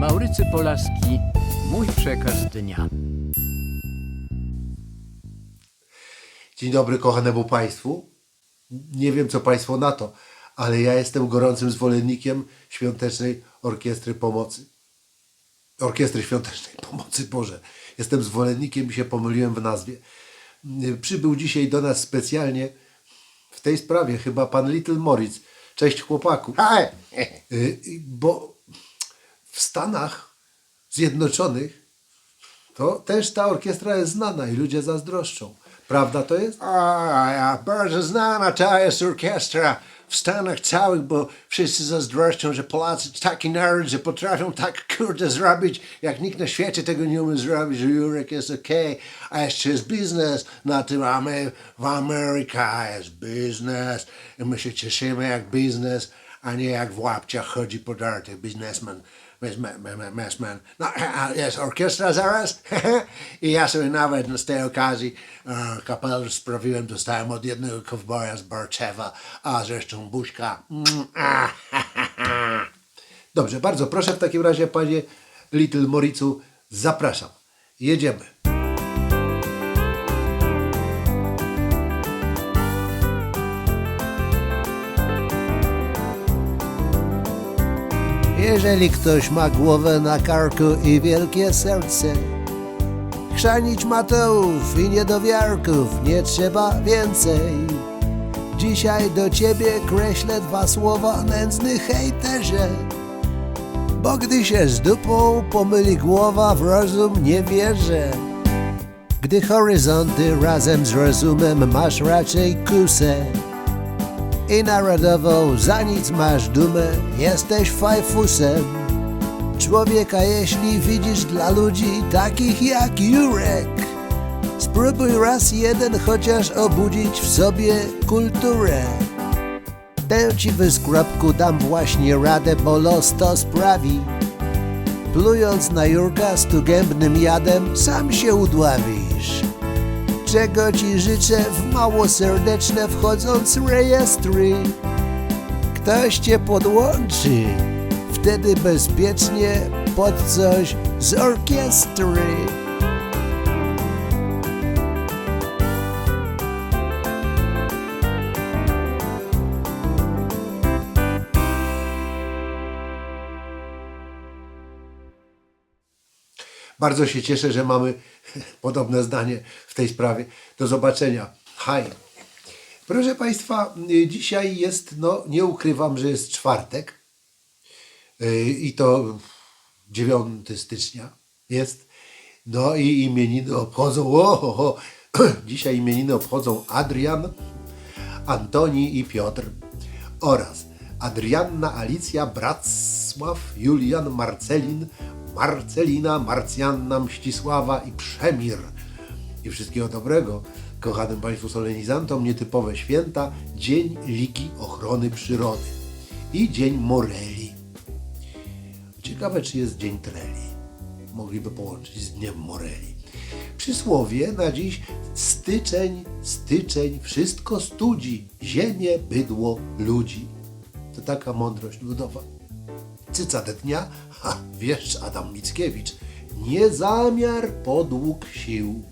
Maurycy Polaski, mój przekaz dnia. Dzień dobry kochanemu Państwu. Nie wiem, co Państwo na to, ale ja jestem gorącym zwolennikiem Świątecznej Orkiestry Pomocy. Orkiestry Świątecznej Pomocy, Boże. Jestem zwolennikiem i się pomyliłem w nazwie. Przybył dzisiaj do nas specjalnie w tej sprawie chyba pan Little Moritz. Cześć chłopaku. Y, Bo w Stanach Zjednoczonych to też ta orkiestra jest znana i ludzie zazdroszczą. Prawda to jest? A, ja bardzo znana ta jest orkiestra w Stanach całych, bo wszyscy zazdroszczą, że Polacy taki naród, że potrafią tak kurde zrobić, jak nikt na świecie tego nie umie zrobić, że Jurek jest okej, a jeszcze jest biznes na tym, a my w Ameryce jest biznes i my się cieszymy jak biznes, a nie jak w łapciach chodzi po dartach biznesmen. Messman. No, jest orkiestra zaraz i ja sobie nawet z tej okazji e, kapelusz sprawiłem, dostałem od jednego kowboja z Barczewa, a zresztą buźka. Mm, Dobrze, bardzo proszę w takim razie, panie Little Moricu, zapraszam. Jedziemy. Jeżeli ktoś ma głowę na karku i wielkie serce, chrzanić matołów i niedowiarków nie trzeba więcej. Dzisiaj do ciebie kreślę dwa słowa nędzny hejterze, bo gdy się z dupą pomyli głowa w rozum nie wierzę. Gdy horyzonty razem z rozumem masz raczej kusę, i narodową za nic masz dumę, jesteś fajfusem. Człowieka jeśli widzisz dla ludzi takich jak Jurek, spróbuj raz jeden chociaż obudzić w sobie kulturę. Tę ci wyskropku dam właśnie radę, bo los to sprawi. Plując na Jurka stugębnym jadem, sam się udławisz czego ci życzę w mało serdeczne wchodząc rejestry. Ktoś cię podłączy, wtedy bezpiecznie pod coś z orkiestry. Bardzo się cieszę, że mamy podobne zdanie w tej sprawie. Do zobaczenia. Haj. Proszę Państwa, dzisiaj jest, no nie ukrywam, że jest czwartek Y, i to 9 stycznia jest. No i imieniny obchodzą, o, ho, ho. dzisiaj imieniny obchodzą Adrian, Antoni i Piotr oraz Adrianna, Alicja, Julian, Marcelin, Marcelina, Marcjanna, Mścisława i Przemir. I wszystkiego dobrego kochanym Państwu solenizantom, nietypowe święta, Dzień Ligi Ochrony Przyrody i Dzień Moreli. Ciekawe, czy jest Dzień Treli. Mogliby połączyć z Dniem Moreli. Przysłowie na dziś styczeń, styczeń, wszystko studzi, ziemię, bydło, ludzi. To taka mądrość ludowa. Cycadę dnia, ha, wieszcz Adam Mickiewicz. Nie zamiar podług sił.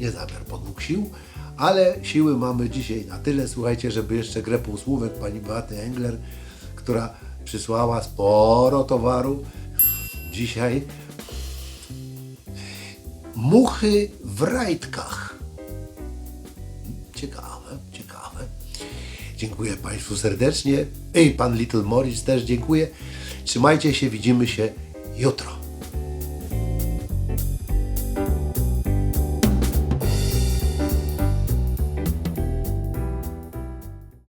Nie zamiar podług sił, ale siły mamy dzisiaj na tyle. Słuchajcie, żeby jeszcze grę półsłówek pani Beaty Engler, która przysłała sporo towaru. Dzisiaj muchy w rajtkach. Dziękuję Państwu serdecznie. I pan Little Morris też dziękuję. Trzymajcie się, widzimy się jutro.